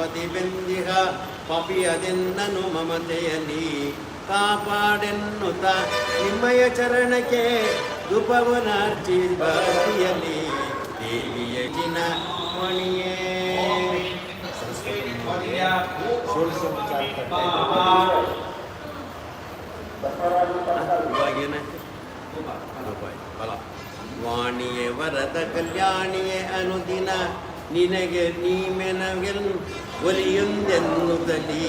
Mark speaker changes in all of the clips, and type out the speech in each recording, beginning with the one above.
Speaker 1: ಪತಿಬೆಂದಿಹ ಪಪಿಯದೆನ್ನನು ಮಮತೆಯಲ್ಲಿ ಕಾಪಾಡೆನ್ನುತ್ತ ನಿಮ್ಮಯ ಚರಣಕ್ಕೆ ದುಪವನಾರ್ಚಿ ಭಕ್ತಿಯಲ್ಲಿ ದೇವಿಯ ಜಿನ ಮಣಿಯೇ. ಬಲ ವಾಣಿಯೇ ವರದ ಕಲ್ಯಾಣಿಯೇ ಅನುದಿನ. ನಿನಗೆ ನೀ ಒಲಿಯುಂದೆನ್ನುವುದಲಿ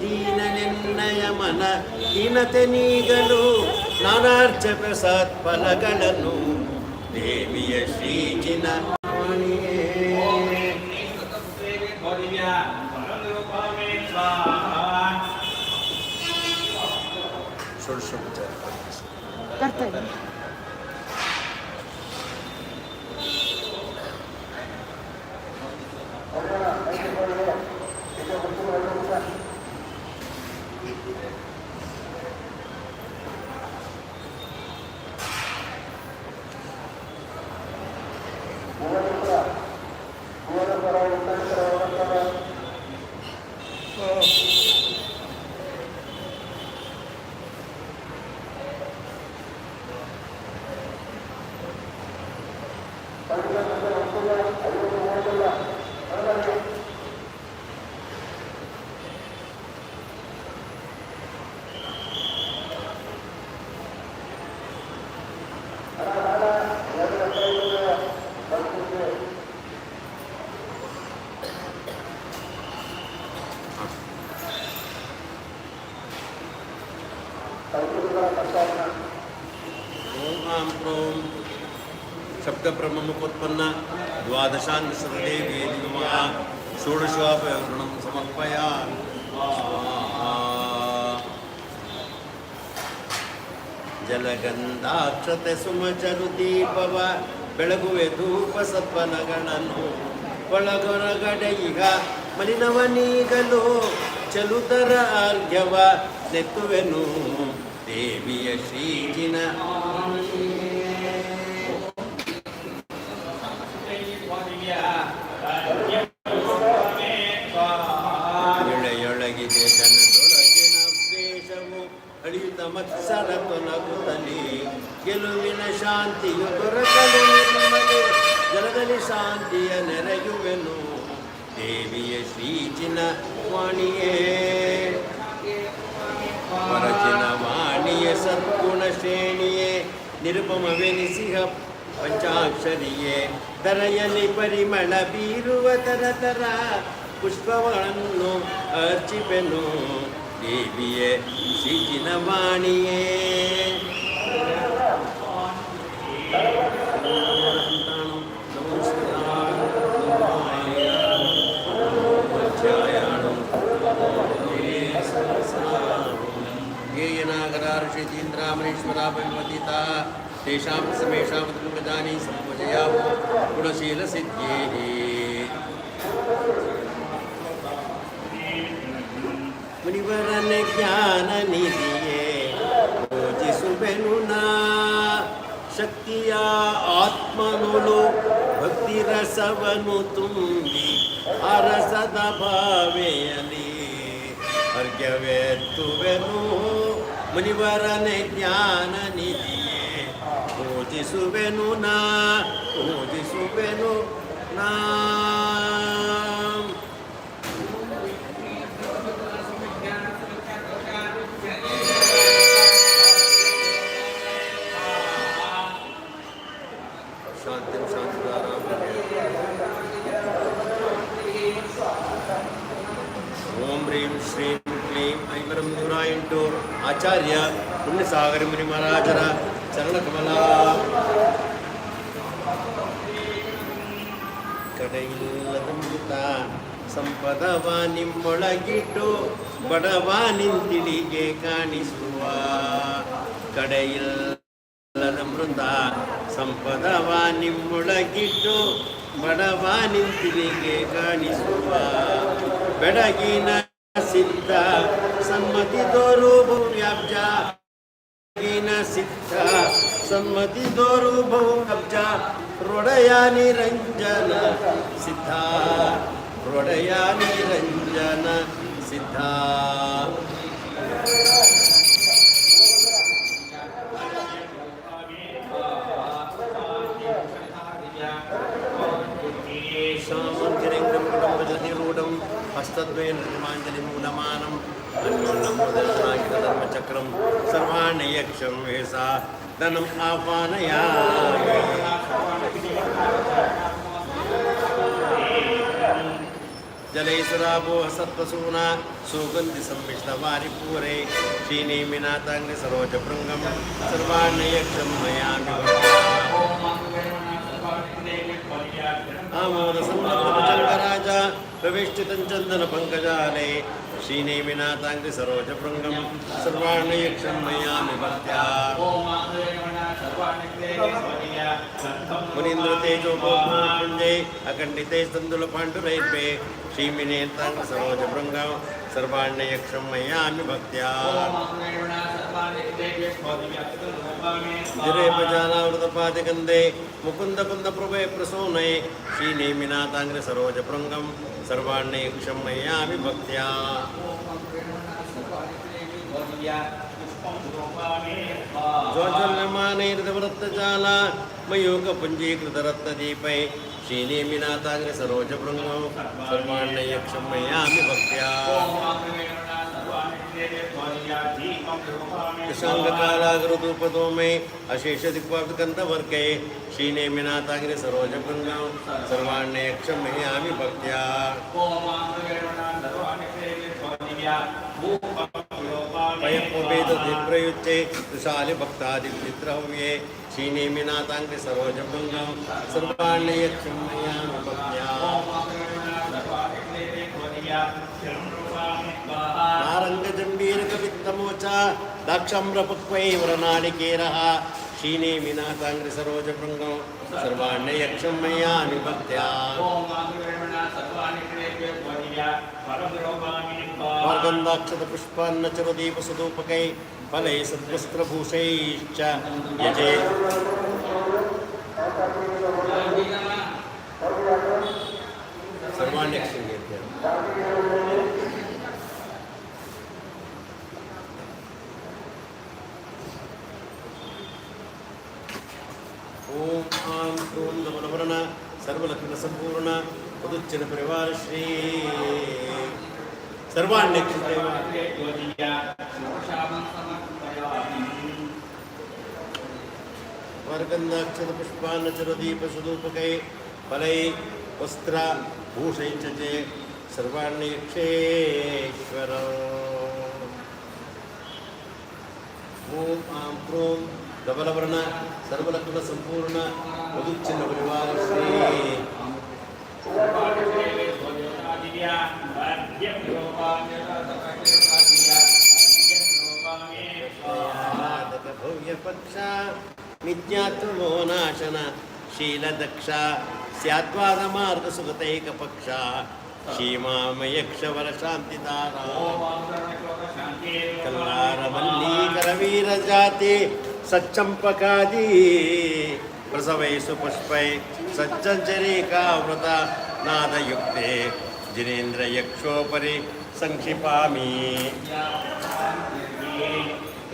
Speaker 1: ದೀನನೆನ್ನಯ ಮನ ಹೀನತೆ ನೀಗಲು ನಾನಾರ್ಚ ಪ್ರಸಾದ್ ಫಲಗಳನ್ನು. ದೇವಿಯ ಶ್ರೀಜಿನ षोडशोपचार करते ಶಬ್ದಬ್ರಹ್ಮಮುಪೋತ್ಪನ್ನ ದ್ವಾದಶಾಂತ ಸರ್ವದೇವಿ ನಮಃ समर्पया ಜಲಗಂಧಾಕ್ಷತೆ ಸುಮಚರು ದೀಪವ. ಬೆಳಗುವೆ ಧೂಪ ಸತ್ವನಗಳನ್ನು ಒಳಗೊರಗಡೆ ಈಗ ಮಲಿನವ ನೀಗಲು ಚಲುತರ ಆರ್ಘ್ಯವ ನೆತ್ತುವೆನು. ದೇವಿಯ ಶ್ರೀಜಿನ ಅಳಿಯುತ್ತ ಮತ್ಸರ ತೊಲಗುತ್ತಲಿ ಗೆಲುವಿನ ಶಾಂತಿಯು ದೊರಕಲು ನಮಗೆ ಜಲದಲ್ಲಿ ಶಾಂತಿಯ ನೆರೆಯುವೆನು. ದೇವಿಯ ಶ್ರೀಚಿನ ವಾಣಿಯೇ. ಪರಚಿನ ವಾಣಿಯ ಸದ್ಗುಣ ಶ್ರೇಣಿಯೇ. ನಿರುಪಮವೆನಿಸಿಹ ಪಂಚಾಕ್ಷರಿಯೇ. ದರೆಯಲ್ಲಿ ಪರಿಮಳ ಬೀರುವ ತರ ತರ ಪುಷ್ಪಗಳನ್ನು ಅರ್ಚಿಪೆನು. தேவியே சிஜினவாணியே ीन्द्रामरेश्वरापतिता तेषां समेषां पतङ्गजानि सम्भजया गुणशीलसिद्ध्येः ಮುನಿವರನ ಜ್ಞಾನ ನಿಧಿಯೇ ಪೂಜಿಸುವೆನು ನಾ ಶಕ್ತಿಯ ಆತ್ಮನುಳು ಭಕ್ತಿ ರಸವನು ತುಂಬಿ ಅರಸದ ಭಾವೆಯಲಿ ಅರ್ಘ್ಯವೆತ್ತುವೆನು ಮುನಿವರನ ಜ್ಞಾನ ನಿಧಿಯೇ ಪೂಜಿಸುವೆನು ನಾ ಪೂಜಿಸುವೆನು ನಾ ಕಡೆಯಿಲ್ಲದಂತ ಸಂಪದವ ನಿಮ್ಮೊಳಗಿಟ್ಟು ಬಡವ ನಿಂತಿಳಿಗೆ ಕಾಣಿಸುವ ಕಡೆಯಿಲ್ಲದ ಮೃತ ಸಂಪದವ ನಿಮ್ಮೊಳಗಿಟ್ಟು ಬಡವ ನಿಂತಿಳಿಗೆ ಕಾಣಿಸುವ ಬೆಡಗಿನ ಸಿದ್ಧ ಸಮ್ಮತಿ ತೋರು ಭವ್ಯಾಬ್ಜ. ಬೆಡಗಿನ ಸಿದ್ಧ ಸಮ್ಮತಿ ತೋರು ಬಹು ரோடயா நிரஞ்சன சித்தா ரோடயா நிரஞ்சன சித்தா हस्तद्वयेन निर्माञ्जलिमूलमानम् अन्योन्नमोदनायुधर्मचक्रं सर्वाण्यक्षं वेसा धनम् आह्वानया जलैसुराभो सत्त्वसूना सुगन्धिसम्मिष्टवारिपूरे श्रीनेमिनाथाङ्गि सरोजभृङ्गं सर्वाणि यक्षं मयामि आमोदसंलग्नभुजङ्गराज प्रविष्टितं चन्दनपङ्कजाले श्रीनेमिनाथाङ्गि सरोजभृङ्गं सर्वाणि మునిందు తేజోపోంజై అఖండితే సందుల పాండురైపే శ్రీమినేతాంగ సరోజ బృంగం సర్వాణ్యయక్షం మయామి భక్త్యా జిరేపజాలావృతపాదికందే ముకుంద కుంద ప్రభే ప్రసూనై శ్రీనేమినాథాంగ్రి సరోజ భృంగం సర్వాణ్యయక్షం మయామి భక్త్యా श्रीनेमिनाथाङ्ग्रि सरोजभृङ्गं सर्वाण्य यक्षं मयामि भक्त्या दशाङ्गकालागरुदूपदोमे अशेषदिक्वाभिकन्दवर्गे श्रीनेमिनाथाग्नि सरोजभृङ्गं सर्वाण्य यक्षं मयामि भक्त्या वयमुपेतप्रयुज्ये विशालि भक्तादिविद्रहव्ये श्रीनेमिनाथाङ्ग्रि सरोजभृङ्गं सर्वाण्य यक्षं मयामि भक्त्या नारङ्गजम्बीरकवित्तमोच दाक्षम्रपक्वैवरनालिकेरः श्रीनेमिनाथाङ्ग्रि सरोजभृङ्गं सर्वाण्य यक्षं मयामि भक्त्या मार्गन्धाक्षतपुष्पान्नचरदीपसदूपकै फलै सद्वस्त्रभूषैश्च यजे सर्वाण्यक्षं यज्ञ ओम आम क्रोम नमनवरण सर्वलक्षण संपूर्ण पदुच्चन परिवार श्री सर्वाण्यक्षित वर्गन्धाक्षत पुष्पान्नचर दीप सुदूपकै फलै वस्त्र भूषै च जे सर्वाण्यक्षेश्वर ओम आम क्रोम धवलवर्ण सर्वलक्षण संपूर्ण मधुच्छिन्न परिवार श्री ಭವ್ಯಪಕ್ಷ ನಿತ್ಯಾತ್ಮೋ ನಾಶನ ಶೀಲದಕ್ಷ ಸ್ಯಾದ್ವಾದ ಮಾರ್ಗ ಸುಗತೈಕ ಪಕ್ಷ ಕ್ಷೀಮಾಮಯಕ್ಷವರ ಶಾಂತಿ ಕಲ್ಲಾರ ಮಲ್ಲೀಕರ ವೀರ ಜಾತಿ ಸಚ್ಚಂಪಕಾದಿ ಪ್ರಸವೈಸು ಪುಷ್ಪೈ సజ్జరీకామృత నాదయుక్తే జినేంద్ర యక్షోపరి సంక్షిపామి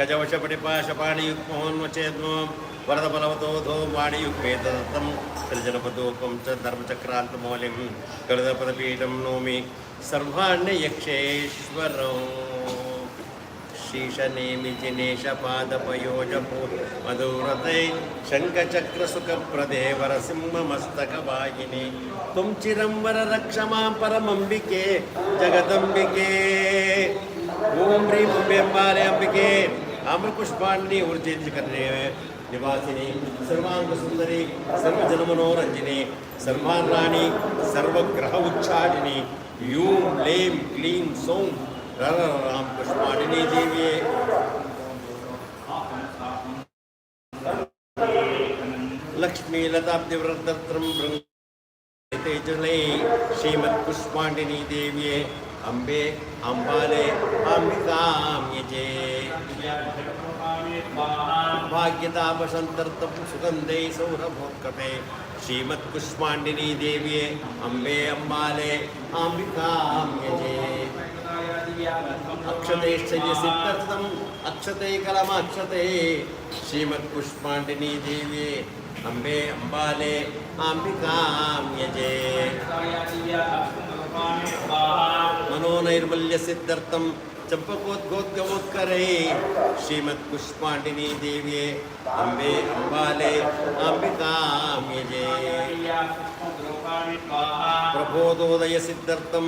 Speaker 1: గజవశపటిపాశపాణియుక్మోన్వచేద్మో వరద బలవతో ధూమాణియుక్వేదత్తం త్రిజనపదూపం చ ధర్మచక్రాంతమౌలిం గరుదపదపీఠం నోమి సర్వాణ్యయక్షేశ్వరం जिनेशपादपयोजपो मधुरते शङ्खचक्रसुखप्रदे वरसिंहमस्तकवाहिनि त्वं चिरं वररक्ष माँ परमम्बिके, जगदम्बिके। ॐ ह्रीं अम्बेम्बाले अम्बिके। आम्रपुष्पाणि ऊर्जितकर्णे निवासिनी, सर्वाङ्गसुन्दरी, सर्वजनमनोरञ्जिनी सर्वाङ्गाणि सर्वग्रह उच्चारिणी यूँ क्लीं क्लीं, सौं। राम पुष्पाणिनी देवी लक्ष्मी लताब्दिव्रतत्रं तेजले श्रीमत्पुष्पाण्डिनी देव्ये अम्बे अम्बाले अम्बिकां यजे भाग्यतापसन्तर्तं सुगन्धै सौरभोत्कटे श्रीमत्पुष्पाण्डिनी देव्ये अम्बे अम्बाले आम्बिकां అక్షతైశ్చర్య సిద్ధర్థం అక్షతైకలం అక్షతే శ్రీమత్ పుష్పాండిని దేవి అంబే అంబాలే అంబికామ్యజే మనోనైర్మల్య సిద్ధార్థం చంపకోద్గోద్గమోత్కరై. శ్రీమత్ పుష్పాండిని దేవి అంబే అంబాలే అంబికామ్యజే ప్రబోధోదయ సిద్ధార్థం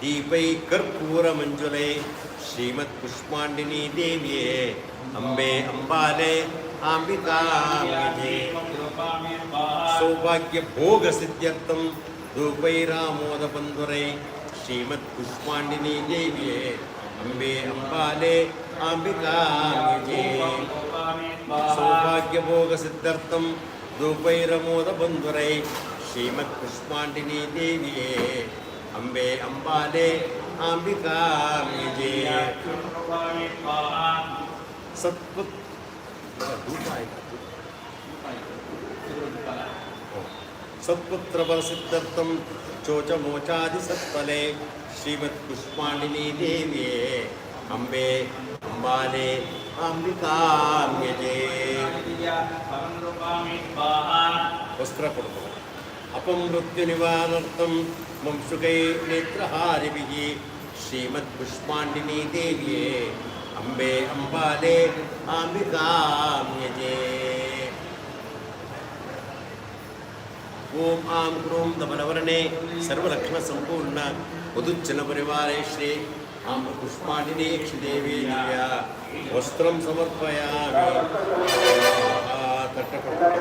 Speaker 1: தீபை கற்பூர மஞ்சுளை. ஸ்ரீமத் புஷ்பாண்டினி தேவியே அம்பே அம்பாலே ஆம்பிகாமகே சௌபாகிய போக சித்தியர்த்தம் ரூபை ராமோத பந்துரை. ஸ்ரீமத் புஷ்பாண்டினி தேவியே அம்பே அம்பாலே சௌபாகிய போக சித்தர்த்தம் ரூபை ரமோத பந்துரை. ஸ்ரீமத் புஷ்பாண்டினி தேவியே अम्बे अम्बाले अम्बिका मुझे सत्पुत्र प्रसिद्धर्थम चोच मोचादि सत्फले श्रीमत्पुष्पाणिनी देवी अम्बे अम्बाले अम्बिका मुझे वस्त्र कुटुंब अपमृत्युनिवारर्थं मंसुकै नेत्रहारिभिः श्रीमत्पुष्पाण्डिनी देव्ये अम्बे अम्बाले आम्बिकाम्यजे ॐ आं क्रूं दमनवर्णे सर्वलक्ष्मणसम्पूर्ण उदुच्चलपरिवारे श्री आं पुष्पाण्डिनी यक्षदेवी वस्त्रं समर्पयामि ತಟ್ಟಕೊಡ್ತಾರೆ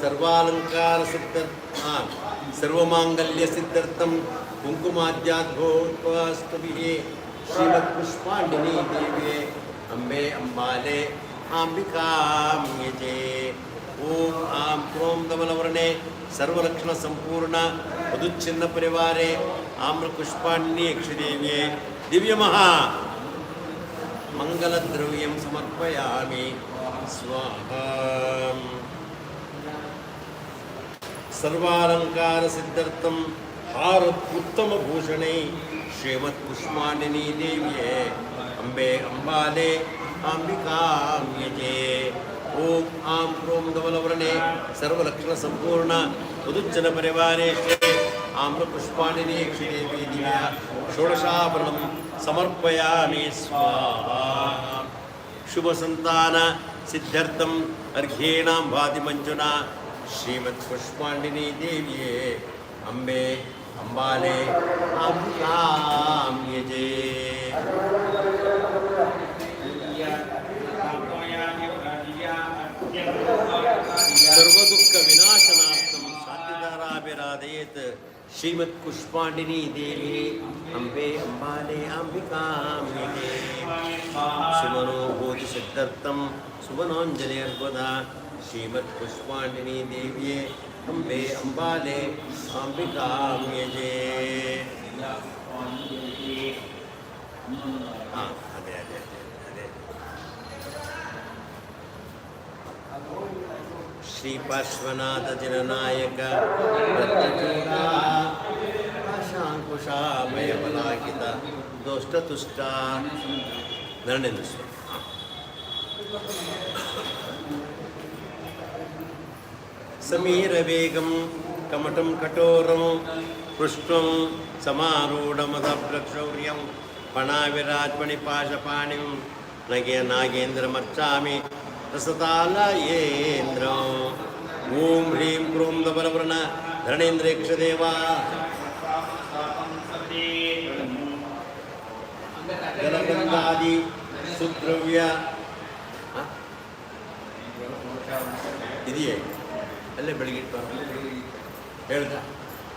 Speaker 1: ಸರ್ವಾಲಂಕಾರ ಸಿದ್ಧ ಸರ್ವಮಾಂಗಲ್ಯ ಸಿದ್ಧಾರ್ಥಂ ಕುಂಕುಮಾದ್ಯಾದ್ಭೋತ್ವಾಸ್ತುಭಿः ಶ್ರೀಮತ್ಪುಷ್ಪಾಂಡಿನಿ ದೇವಿಯೇ ಅಂಬೆ ಅಂಬಾಲೆ ಆಂಬಿಕಾಂ ಯಜೆ ಓಂ ಆಂ ಕ್ರೋಂ ಕಮಲವರ್ಣೆ ಸರ್ವಲಕ್ಷಣ ಸಂಪೂರ್ಣ ವಧುಚ್ಛಿನ್ನ ಪರಿವಾರೆ ಆಮ್ರಪುಷ್ಪಾಂಡಿನಿ ಯಕ್ಷದೇವಿಯೇ ದಿವ್ಯಮಹಾ ಮಂಗಲದ್ರವ್ಯಂ ಸಮರ್ಪಯಾಮಿ స్వాహా సర్వాలంకారసిద్ధర్థం హారోత్తమభూషణై श्रीमत्पुष्माणिनी देव्ये अम्बे अम्बाले अम्बिकाम्यजे ॐ आं क्रों धवलवर्णे सर्वलक्षणसम्पूर्ण उदुच्चनपरिवारे आम्रपुष्पाणिनी क्षिदेवी दिव्या षोडशाभरणं समर्पयामि स्वाहा शुभसन्तान सिद्ध्यर्थम् अर्घ्येणां भाति मञ्जुना श्रीमत्पुष्पाण्डिनी देव्ये अम्बे, अम्बाले अम्बिकां यजे। सर्वदुःखविनाशनार्थं शान्तिधाराभिराधयेत् श्रीमत्पुष्पाण्डिनी देवी अम्बे, अम्बाले अम्बिकां यजे। सुमनोभूतिसिद्धर्थं सुमनोञ्जलि सुवनाञ्जलेऽर्बुदा श्रीमत्पुष्पाणिनी देव्ये अम्बे अम्बाले अम्बिकां यजे हाँ अदे अदे अदे श्रीपार्श्वनाथजननायक शाङ्कुशामयबलाकिता दोष्टतुष्टा नरणेन्द्र समीरवेगं कमटं कठोरं पृष्ठं समारूढमदप्रक्षौर्यं पणाविरात्मनिपाशपाणिं नगे नागेन्द्रमर्चामि रसतालयेन्द्रम् ॐ ह्रीं क्रूं दबरवर्ण धरणेन्द्रेक्षदेवा जलगन्धादि सुद्रव्य ಇದೆಯೇ ಅಲ್ಲೇ ಬೆಳಿಗ್ಗೆ ಇಟ್ಟು ಹೇಳ್ದ?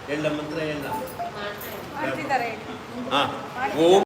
Speaker 1: ಹೇಳ ಮಂತ್ರ
Speaker 2: ಎಲ್ಲ
Speaker 1: ಹಾಂ. ಓಂ